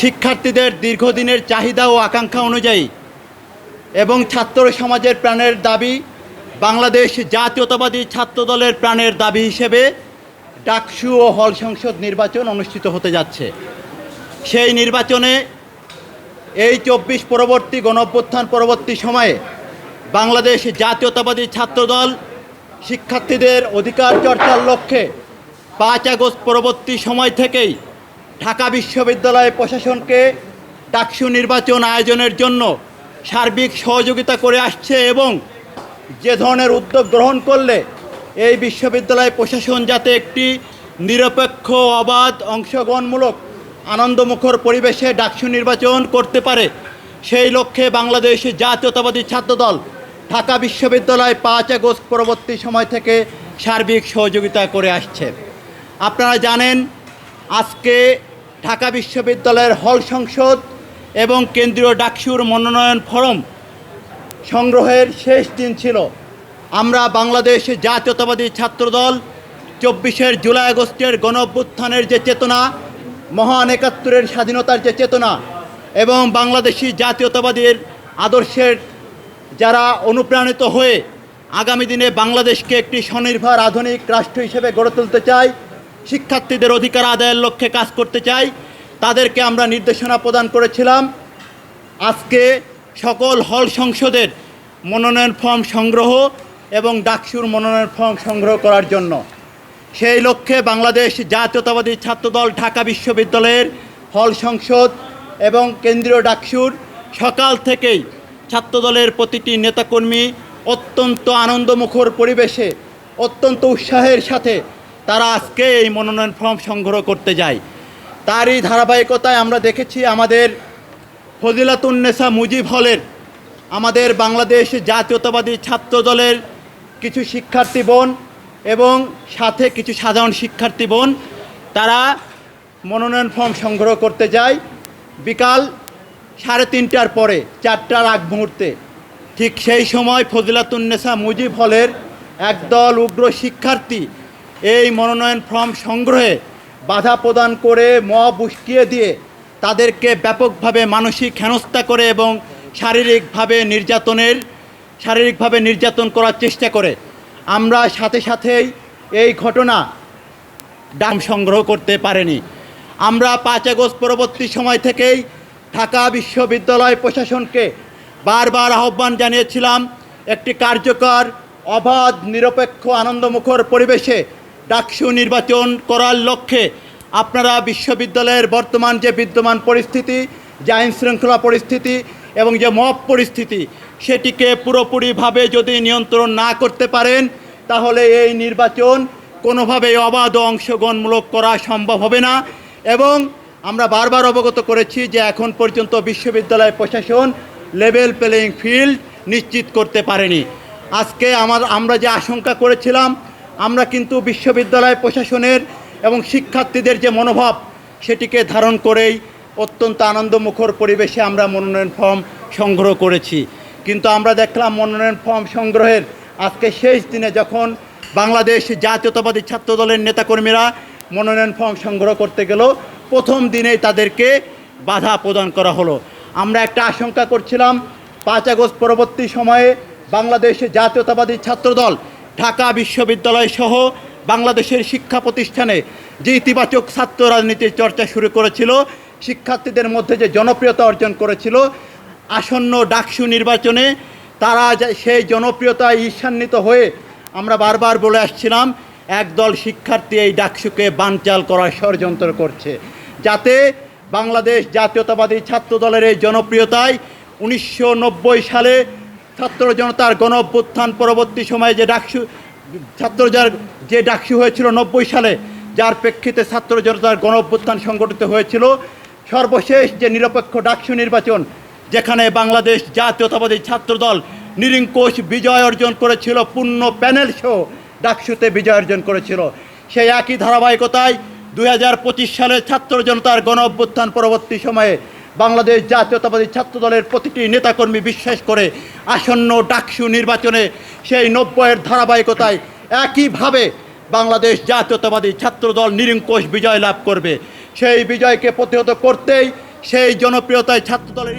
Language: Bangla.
শিক্ষার্থীদের দীর্ঘদিনের চাহিদা ও আকাঙ্ক্ষা অনুযায়ী এবং ছাত্র সমাজের প্রাণের দাবি, বাংলাদেশ জাতীয়তাবাদী ছাত্র দলের প্রাণের দাবি হিসেবে ডাকসু ও হল সংসদ নির্বাচন অনুষ্ঠিত হতে যাচ্ছে। সেই নির্বাচনে এই চব্বিশ পরবর্তী গণঅভ্যুত্থান পরবর্তী সময়ে বাংলাদেশ জাতীয়তাবাদী ছাত্রদল শিক্ষার্থীদের অধিকার চর্চার লক্ষ্যে পাঁচ আগস্ট পরবর্তী সময় থেকেই ঢাকা বিশ্ববিদ্যালয় প্রশাসনকে ডাকসু নির্বাচন আয়োজনের জন্য সার্বিক সহযোগিতা করে আসছে এবং যে ধরনের উদ্যোগ গ্রহণ করলে এই বিশ্ববিদ্যালয় প্রশাসন যাতে একটি নিরপেক্ষ, অবাধ, অংশগ্রহণমূলক, আনন্দমুখর পরিবেশে ডাকসু নির্বাচন করতে পারে, সেই লক্ষ্যে বাংলাদেশ জাতীয়তাবাদী ছাত্রদল ঢাকা বিশ্ববিদ্যালয় পাঁচ আগস্ট পরবর্তী সময় থেকে সার্বিক সহযোগিতা করে আসছে। আপনারা জানেন আজকে ঢাকা বিশ্ববিদ্যালয়ের হল সংসদ এবং কেন্দ্রীয় ডাকসুর মনোনয়ন ফরম সংগ্রহের শেষ দিন ছিল। আমরা বাংলাদেশ জাতীয়তাবাদী ছাত্রদল চব্বিশের জুলাই আগস্টের গণ অভ্যুত্থানের যে চেতনা, মহান একাত্তরের স্বাধীনতার যে চেতনা এবং বাংলাদেশি জাতীয়তাবাদীর আদর্শের যারা অনুপ্রাণিত হয়ে আগামী দিনে বাংলাদেশকে একটি স্বনির্ভর আধুনিক রাষ্ট্র হিসেবে গড়ে তুলতে চাই শিক্ষার্থীদের অধিকার আদায়ের লক্ষ্যে কাজ করতে চাই। তাদেরকে আমরা নির্দেশনা প্রদান করেছিলাম। আজকে সকল হল সংসদের মনোনয়ন ফর্ম সংগ্রহ এবং ডাকসুর মনোনয়ন ফর্ম সংগ্রহ করার জন্য। সেই লক্ষ্যে বাংলাদেশ জাতীয়তাবাদী ছাত্রদল ঢাকা বিশ্ববিদ্যালয়ের হল সংসদ এবং কেন্দ্রীয় ডাকসুর সকাল থেকেই ছাত্রদলের প্রতিটি নেতাকর্মী অত্যন্ত আনন্দমুখর পরিবেশে, অত্যন্ত উৎসাহের সাথে তারা আজকে এই মনোনয়ন ফর্ম সংগ্রহ করতে যায়। তারই ধারাবাহিকতায় আমরা দেখেছি আমাদের ফজিলাতুন্নেসা মুজিব হলের, আমাদের বাংলাদেশ জাতীয়তাবাদী ছাত্র দলের কিছু শিক্ষার্থী বোন এবং সাথে কিছু সাধারণ শিক্ষার্থী বোন, তারা মনোনয়ন ফর্ম সংগ্রহ করতে যায় বিকাল সাড়ে তিনটার পরে, চারটার আগ মুহূর্তে। ঠিক সেই সময় ফজিলাতুন্নেসা মুজিব হলের একদল উগ্র শিক্ষার্থী এই মনোনয়ন ফর্ম সংগ্রহে বাধা প্রদান করে মব উস্কিয়ে দিয়ে তাদেরকে ব্যাপকভাবে মানসিক হেনস্থা করে এবং শারীরিকভাবে নির্যাতনের, শারীরিকভাবে নির্যাতন করার চেষ্টা করে। আমরা সাথে সাথেই এই ঘটনা ডাম সংগ্রহ করতে পারেনি। আমরা পাঁচ আগস্ট পরবর্তী সময় থেকেই ঢাকা বিশ্ববিদ্যালয় প্রশাসনকে বারবার আহ্বান জানিয়েছিলাম, একটি কার্যকর, অবাধ, নিরপেক্ষ, আনন্দমুখর পরিবেশে ডাকসু নির্বাচন করার লক্ষ্যে আপনারা বিশ্ববিদ্যালয়ের বর্তমান যে বিদ্যমান পরিস্থিতি, যে আইন শৃঙ্খলা পরিস্থিতি এবং যে মব পরিস্থিতি, সেটিকে পুরোপুরিভাবে যদি নিয়ন্ত্রণ না করতে পারেন, তাহলে এই নির্বাচন কোনোভাবেই অবাধ অংশগ্রহণমূলক করা সম্ভব হবে না। এবং আমরা বারবার অবগত করেছি যে এখন পর্যন্ত বিশ্ববিদ্যালয় প্রশাসন লেভেল প্লেয়িং ফিল্ড নিশ্চিত করতে পারেনি। আজকে আমার, আমরা যে আশঙ্কা করেছিলাম আমরা কিন্তু বিশ্ববিদ্যালয় প্রশাসনের এবং শিক্ষার্থীদের যে মনোভাব, সেটিকে ধারণ করেই অত্যন্ত আনন্দমুখর পরিবেশে আমরা মনোনয়ন ফর্ম সংগ্রহ করেছি। কিন্তু আমরা দেখলাম মনোনয়ন ফর্ম সংগ্রহের আজকে শেষ দিনে যখন বাংলাদেশ জাতীয়তাবাদী ছাত্র দলের নেতাকর্মীরা মনোনয়ন ফর্ম সংগ্রহ করতে গেল, প্রথম দিনেই তাদেরকে বাধা প্রদান করা হলো। আমরা একটা আশঙ্কা করছিলাম, পাঁচ আগস্ট পরবর্তী সময়ে বাংলাদেশ জাতীয়তাবাদী ছাত্রদল ঢাকা বিশ্ববিদ্যালয় সহ বাংলাদেশের শিক্ষা প্রতিষ্ঠানে যে ইতিবাচক ছাত্র রাজনীতির চর্চা শুরু করেছিল, শিক্ষার্থীদের মধ্যে যে জনপ্রিয়তা অর্জন করেছিল, আসন্ন ডাকসু নির্বাচনে তারা সেই জনপ্রিয়তায় ঈর্ষান্বিত হয়ে আমরা বারবার বলে আসছিলাম, একদল শিক্ষার্থী এই ডাকসুকে বানচাল করার ষড়যন্ত্র করছে। যাতে বাংলাদেশ জাতীয়তাবাদী ছাত্র দলের এই জনপ্রিয়তায় উনিশশো নব্বই সালে ছাত্র জনতার গণ অভ্যুত্থান পরবর্তী সময়ে যে ডাকসু, ছাত্র যার যে ডাকসু হয়েছিল নব্বই সালে, যার প্রেক্ষিতে ছাত্র জনতার গণ অভ্যুত্থান সংগঠিত হয়েছিল, সর্বশেষ যে নিরপেক্ষ ডাকসু নির্বাচন, যেখানে বাংলাদেশ জাতীয়তাবাদী ছাত্রদল নিরিঙ্কোষ বিজয় অর্জন করেছিল, পূর্ণ প্যানেল সহ ডাকসুতে বিজয় অর্জন করেছিল। সেই একই ধারাবাহিকতায় দুই সালে ছাত্র জনতার গণ অভ্যুত্থান পরবর্তী সময়ে বাংলাদেশ জাতীয়তাবাদী ছাত্র দলের প্রতিটি নেতাকর্মী বিশ্বাস করে আসন্ন ডাকসু নির্বাচনে সেই নব্বইয়ের ধারাবাহিকতায় একইভাবে বাংলাদেশ জাতীয়তাবাদী ছাত্র দল নিরঙ্কুশ বিজয় লাভ করবে। সেই বিজয়কে প্রতিহত করতেই সেই জনপ্রিয়তায় ছাত্রদলের